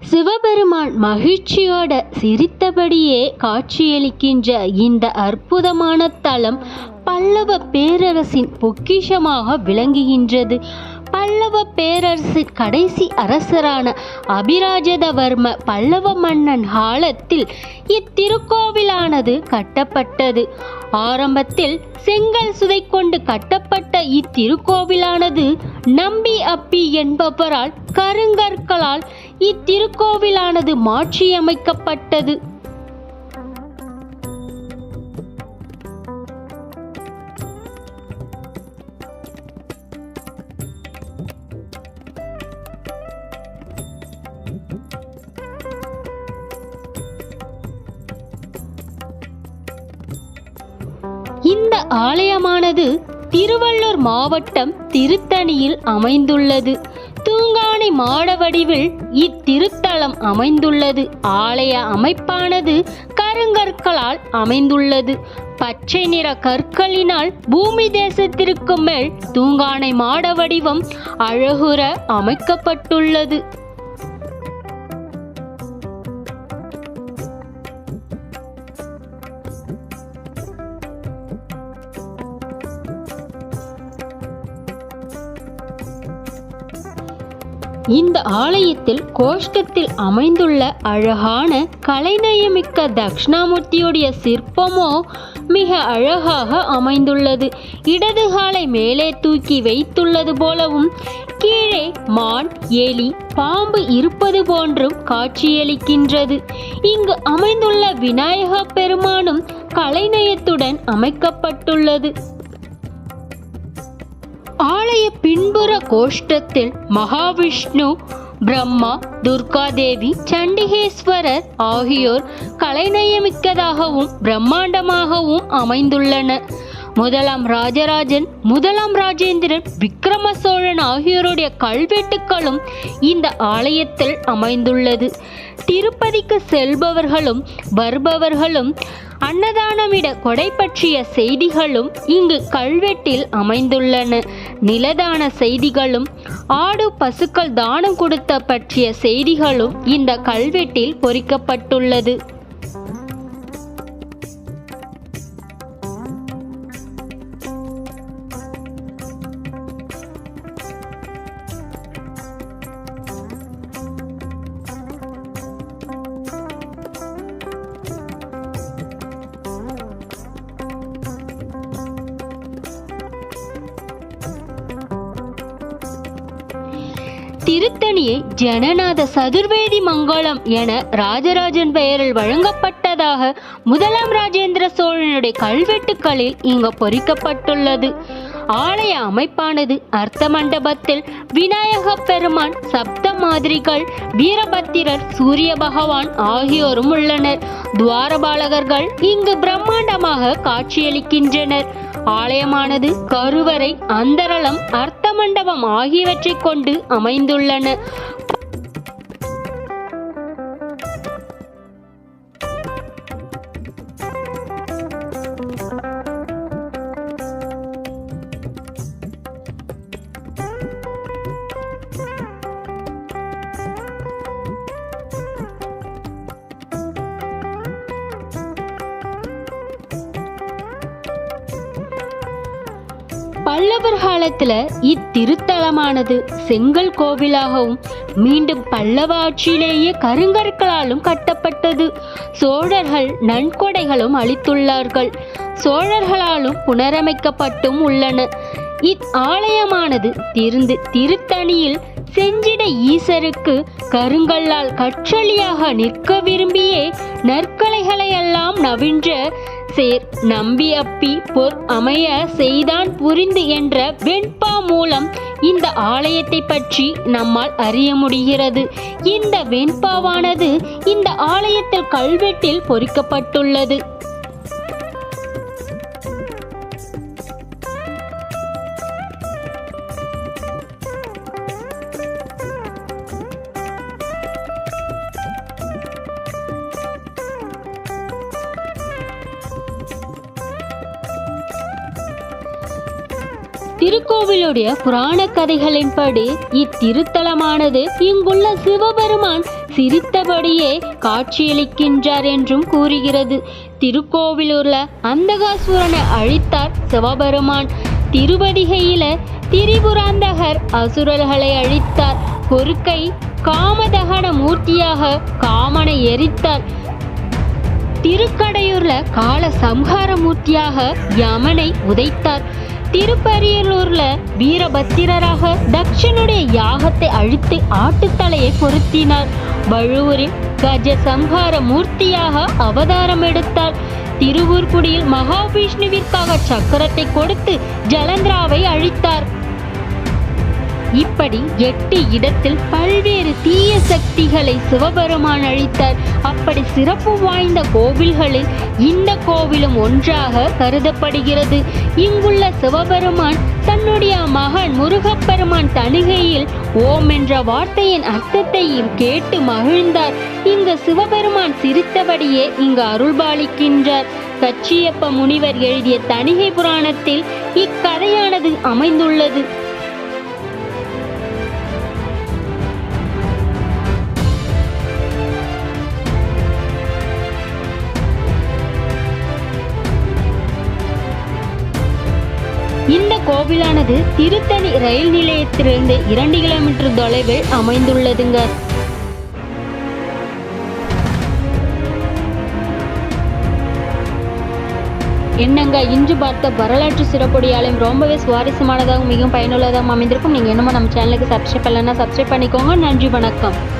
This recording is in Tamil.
சிவபெருமான் மகிழ்ச்சியோட சிரித்தபடியே காட்சியளிக்கின்ற இந்த அற்புதமான தலம் பல்லவ பேரரசின் பொக்கிஷமாக விளங்குகின்றது. பல்லவ பேரரசின் கடைசி அரசரான அபிராஜதவர்ம பல்லவ மன்னன் காலத்தில் இத்திருக்கோவிலானது கட்டப்பட்டது. ஆரம்பத்தில் செங்கல் சுதை கொண்டு கட்டப்பட்ட இத்திருக்கோவிலானது நம்பி அப்பி என்பவரால் கருங்கற்களால் இத்திருக்கோவிலானது மாற்றியமைக்கப்பட்டது. ஆலயமானது திருவள்ளூர் மாவட்டம் திருத்தணியில் அமைந்துள்ளது. தூங்கானை மாட வடிவில் இத்திருத்தலம் அமைந்துள்ளது. ஆலய அமைப்பானது கருங்கற்களால் அமைந்துள்ளது. பச்சை நிற கற்களினால் பூமி தேசத்திற்கு மேல் தூங்கானை மாட வடிவம் அழகுற அமைக்கப்பட்டுள்ளது. இந்த ஆலயத்தில் கோஷ்டத்தில் அமைந்துள்ள அழகான கலைநயமிக்க தக்ஷணாமூர்த்தியுடைய சிற்பமோ மிக அழகாக அமைந்துள்ளது. இடது காலை மேலே தூக்கி வைத்துள்ளது போலவும் கீழே மான் எலி பாம்பு இருப்பது போன்றும் காட்சியளிக்கின்றது. இங்கு அமைந்துள்ள விநாயக பெருமானும் கலைநயத்துடன் அமைக்கப்பட்டுள்ளது. ஆலய பின்புற கோஷ்டத்தில் மகாவிஷ்ணு பிரம்மா துர்காதேவி சண்டிகேஸ்வரர் ஆகியோர் கலைநயமிக்கதாகவும் பிரம்மாண்டமாகவும் அமைந்துள்ளனர். முதலாம் ராஜராஜன் முதலாம் ராஜேந்திரன் விக்ரம சோழன் ஆகியோருடைய கல்வெட்டுக்களும் இந்த ஆலயத்தில் அமைந்துள்ளது. திருப்பதிக்கு செல்பவர்களும் வருபவர்களும் அன்னதானமிட கொடை பற்றிய செய்திகளும் இங்கு கல்வெட்டில் அமைந்துள்ளன. நிலதான செய்திகளும் ஆடு பசுக்கள் தானம் கொடுத்த பற்றிய செய்திகளும் இந்த கல்வெட்டில் பொறிக்கப்பட்டுள்ளது. திருத்தணியை ஜனநாத சதுர்வேதி மங்கலம் என ராஜராஜன் பெயரில் வழங்கப்பட்டதாக முதலாம் ராஜேந்திர சோழனுடைய கல்வெட்டுக்களில் இங்கு பொறிக்கப்பட்டுள்ளது. ஆலய அமைப்பானது அர்த்த மண்டபத்தில் விநாயக பெருமான் சப்த மாதிரிகள் வீரபத்திரர் சூரிய பகவான் ஆகியோரும் உள்ளனர். துவாரபாலகர்கள் இங்கு பிரம்மாண்டமாக காட்சியளிக்கின்றனர். ஆலயமானது கருவறை அந்தரளம் அர்த்த மண்டபம் ஆகியவற்றைக் கொண்டு அமைந்துள்ளன. பல்லவர் காலத்துல இத்திருத்தலமானது செங்கல் கோவிலாகவும் மீண்டும் பல்லவ ஆட்சியிலேயே கருங்கற்களாலும் கட்டப்பட்டது. சோழர்கள் நன்கொடைகளும் அளித்துள்ளார்கள். சோழர்களாலும் புனரமைக்கப்பட்டும் உள்ளன. இவ்வாலயமானது திருந்து திருத்தணியில் செஞ்சிட ஈசருக்கு கருங்கல்லால் கற்றளியாக நிற்க விரும்பியே நற்கலைகளை எல்லாம் நவின்ற சேர் நம்பி அப்பி பொற் அமைய செய்தான் புரிந்து என்ற வெண்பா மூலம் இந்த ஆலயத்தை பற்றி நம்மால் அறிய முடிகிறது. இந்த வெண்பாவானது இந்த ஆலயத்தில் கல்வெட்டில் பொறிக்கப்பட்டுள்ளது. திருக்கோவிலுடைய புராண கதைகளின்படி இத்திருத்தலமானது இங்குள்ள சிவபெருமான் சிரித்தபடியே காட்சியளிக்கின்றார் என்றும் கூறுகிறது. திருக்கோவிலூர்ல அந்தகாசுரனை அழித்தார் சிவபெருமான். திருவதிகையில திரிபுராந்தகர் அசுரர்களை அழித்தார். பொறுக்கை காமதகன மூர்த்தியாக காமனை எரித்தார். திருக்கடையூர்ல கால சம்ஹார மூர்த்தியாக யமனை உதைத்தார். திருப்பரியலூர்ல வீரபத்திரராக தக்ஷனுடைய யாகத்தை அழித்து ஆட்டுத்தலையை பொருத்தினார். வழுவூரில் கஜ சம்ஹார மூர்த்தியாக அவதாரம் எடுத்தார். திருவூர்குடியில் மகாவிஷ்ணுவிற்காக சக்கரத்தை கொடுத்து ஜலந்திராவை அழித்தார். இப்படி எட்டு இடத்தில் பல்வேறு தீய சக்திகளை சிவபெருமான் அழித்தார். அப்படி சிறப்பு வாய்ந்த கோவில்களில் இந்த கோவிலும் ஒன்றாக கருதப்படுகிறது. இங்குள்ள சிவபெருமான் தன்னுடைய மகன் முருகப்பெருமான் தணிகையில் ஓம் என்ற வார்த்தையின் அர்த்தத்தையும் கேட்டு மகிழ்ந்தார். இங்கு சிவபெருமான் சிரித்தபடியே இங்கு அருள்பாலிக்கின்றார். கச்சியப்ப முனிவர் எழுதிய தணிகை புராணத்தில் இக்கதையானது அமைந்துள்ளது. இந்த கோவிலானது திருத்தணி ரயில் நிலையத்திலிருந்து இரண்டு கிலோமீட்டர் தொலைவில் அமைந்துள்ளதுங்க. என்னங்க இன்று பார்த்த வரலாற்று சிறப்புடையாலையும் ரொம்பவே சுவாரஸ்யமானதாகவும் மிகவும் பயனுள்ளதாகவும் அமைந்திருக்கும். நீங்கள் என்னமோ நம்ம சேனலுக்கு சப்ஸ்கிரைப் பண்ணலன்னா சப்ஸ்கிரைப் பண்ணிக்கோங்க. நன்றி வணக்கம்.